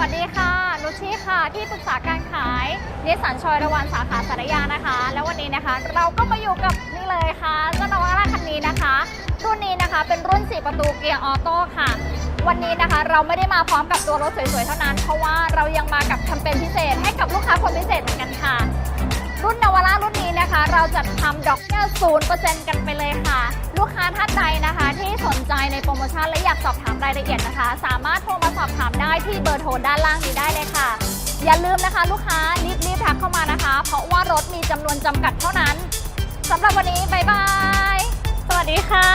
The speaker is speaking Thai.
วัสดีค่ะนุชชี่ค่ะ ที่ปรึกษาการขายนิสสันชอยระวันสาขาสารยานะคะ แล้ววันนี้นะคะ เราก็มาอยู่กับนี่เลยค่ะเจ้านวาร่าคันนี้นะคะ รุ่นนี้นะคะเป็นรุ่น 4 ประตูเกียร์ออโต้ค่ะ วันนี้นะคะเราไม่ได้มาพร้อมกับตัวรถสวยๆ เท่านั้น เพราะว่าเรายังมากับแคมเปญพิเศษให้กับลูกค้าคนพิเศษเหมือนกันค่ะ รุ่นนวาร่ารุ่นนี้นะคะ เราจัดทำดอกเบี้ยศูนย์เปอร์เซ็นต์กันไปเลยค่ะ ลูกค้าท่านใดนะคะ ที่สนใจในโปรโมชั่นและอยากสอบถามรายละเอียดนะคะ สามารถโทรมาสอบถามได้ที่เบอร์โทรด้านล่างนี้ได้เลยค่ะ อย่าลืมนะคะลูกค้ารีบๆทักเข้ามานะคะ เพราะว่ารถมีจำนวนจำกัดเท่านั้นสำหรับวันนี้บายบาย สวัสดีค่ะ